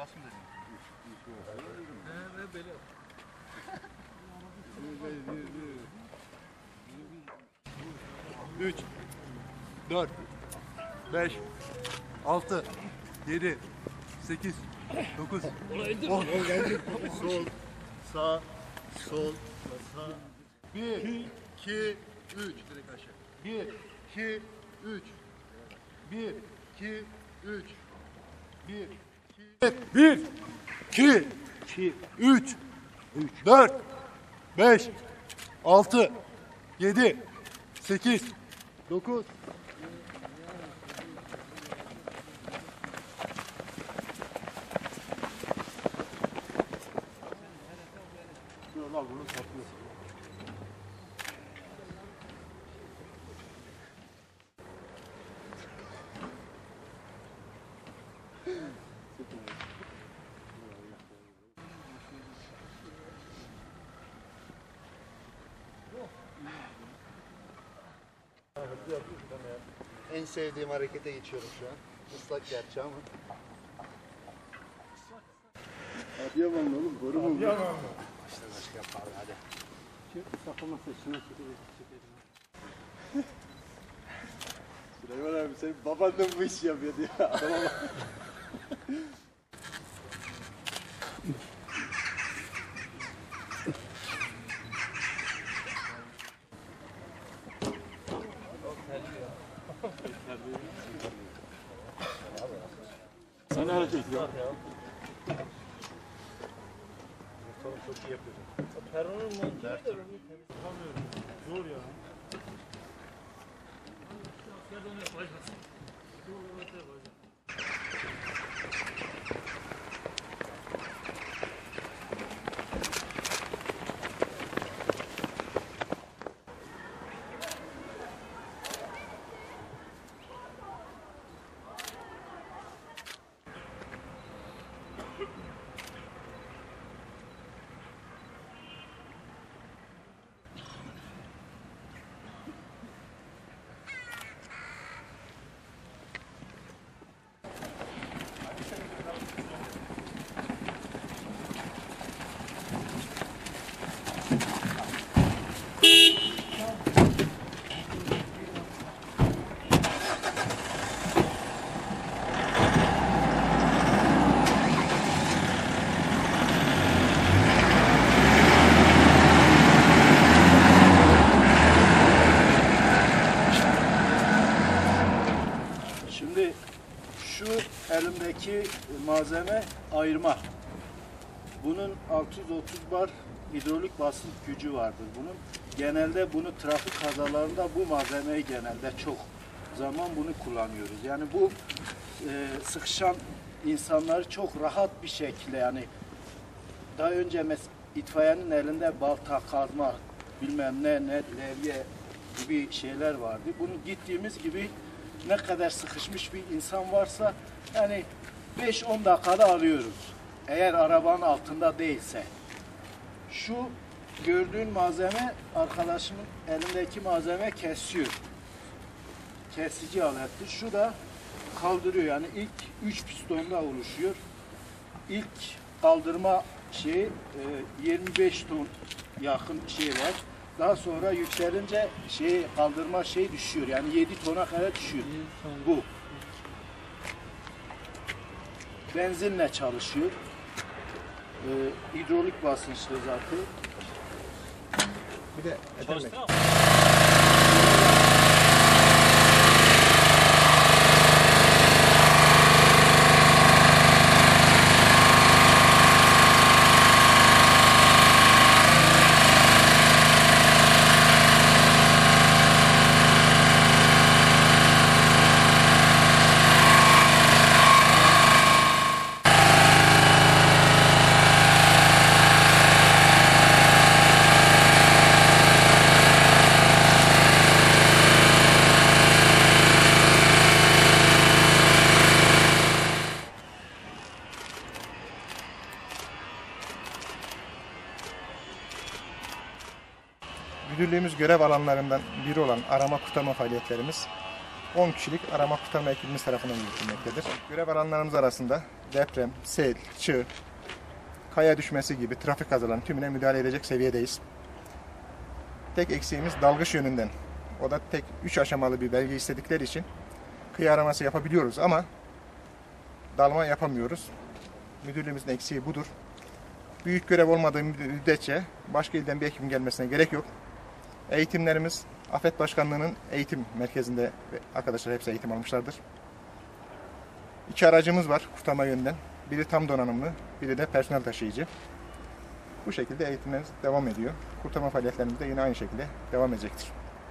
Kasım dedim. He, böyle. Üç, dört, beş, altı, yedi, sekiz, dokuz, on. Sol, sağ, sol, sağ. Bir, iki, üç. Direkt aşağı. Bir, iki, üç. Bir, iki, üç. Bir, iki, bir, iki, iki, üç, üç, dört, beş, altı, yedi, sekiz, dokuz. En sevdiğim harekete geçiyorum şu an. Islak gerçi ama. Adıyamanlı oğlum, boru mu? Adıyamanlı. İşte başka yapalım hadi. Süleyman abi senin baban da bu işi yapıyordu ya. Adama bak. Sana hareket ya. Çok iyi yapıyorsun. Peronun montu da onu Zor ya. Şimdi şu elimdeki malzeme ayırma. Bunun 630 bar hidrolik basınç gücü vardır bunun. Genelde bunu trafik kazalarında bu malzemeyi genelde çok zaman bunu kullanıyoruz. Yani bu e, sıkışan insanları çok rahat bir şekilde yani daha önce mes itfaiyenin elinde balta, kazma, bilmem ne, ne, levye gibi şeyler vardı. Bunu gittiğimiz gibi ne kadar sıkışmış bir insan varsa yani 5-10 dakikada alıyoruz. Eğer arabanın altında değilse. Şu gördüğün malzeme arkadaşımın elindeki malzeme kesiyor. Kesici alettir. Şu da kaldırıyor. Yani ilk 3 pistonda oluşuyor. İlk kaldırma şeyi e, 25 ton yakın şey var. Daha sonra yükselince şey kaldırma şey düşüyor. Yani 7 tona kadar düşüyor. Bu. Benzinle çalışıyor. E, hidrolik basınçlı zaten. Bir de Ethem müdürlüğümüz görev alanlarından biri olan arama kurtarma faaliyetlerimiz 10 kişilik arama kurtarma ekibimiz tarafından yürütülmektedir. Görev alanlarımız arasında deprem, sel, çığ, kaya düşmesi gibi trafik kazalarının tümüne müdahale edecek seviyedeyiz. Tek eksiğimiz dalgıç yönünden. O da tek 3 aşamalı bir belge istedikleri için kıyı araması yapabiliyoruz ama dalma yapamıyoruz. Müdürlüğümüzün eksiği budur. Büyük görev olmadığı müddetçe başka ilden bir ekibin gelmesine gerek yok. Eğitimlerimiz Afet Başkanlığı'nın eğitim merkezinde arkadaşlar hepsi eğitim almışlardır. İki aracımız var kurtarma yönünden. Biri tam donanımlı, biri de personel taşıyıcı. Bu şekilde eğitimlerimiz devam ediyor. Kurtarma faaliyetlerimiz de yine aynı şekilde devam edecektir.